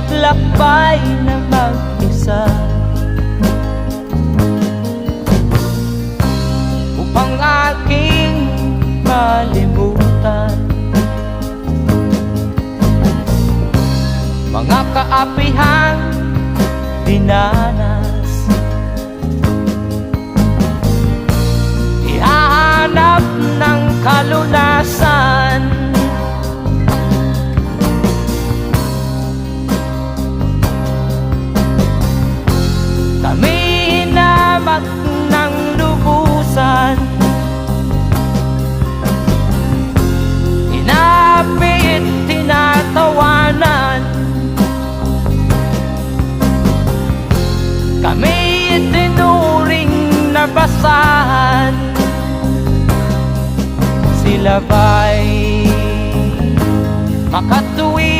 maglakbay na mag-isa. Upang aking malimutan. Mga kaapihang dinanas. Ihahanap ng kalunasan hinamak ng lubusan. Inapit, tinatawanan. Kami itinuring na basahan Sila ba'y makatuwid